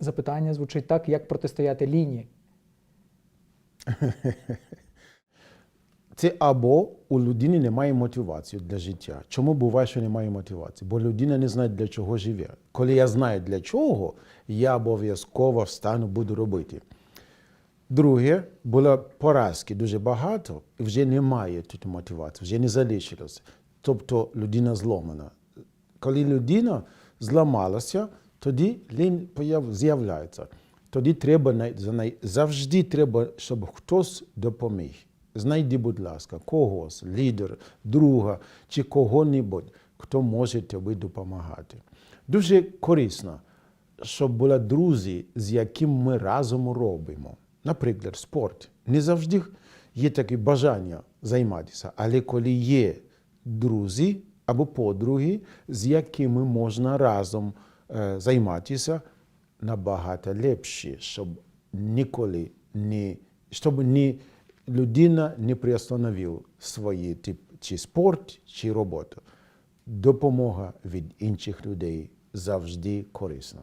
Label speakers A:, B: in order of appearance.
A: Запитання звучить так, як протистояти лінії.
B: Це або у людини немає мотивації для життя. Чому буває, що немає мотивації? Бо людина не знає, для чого живе. Коли я знаю для чого, я обов'язково встану, буду робити. Друге, було поразки дуже багато, і вже немає тут мотивації, вже не залишилося. Тобто людина зломана. Коли людина зламалася, тоді лінь з'являється. Тоді треба завжди треба, щоб хтось допоміг. Знайди, будь ласка, когось, лідер, друга чи кого-небудь, хто може тобі допомагати. Дуже корисно, щоб були друзі, з яким ми разом робимо. Наприклад, спорт. Не завжди є таке бажання займатися, але коли є друзі або подруги, з якими можна разом займатися, набагато легше, щоб ніколи ні, щоб ні, людина не приостановив свої тип, чи спорт, чи роботу. Допомога від інших людей завжди корисна.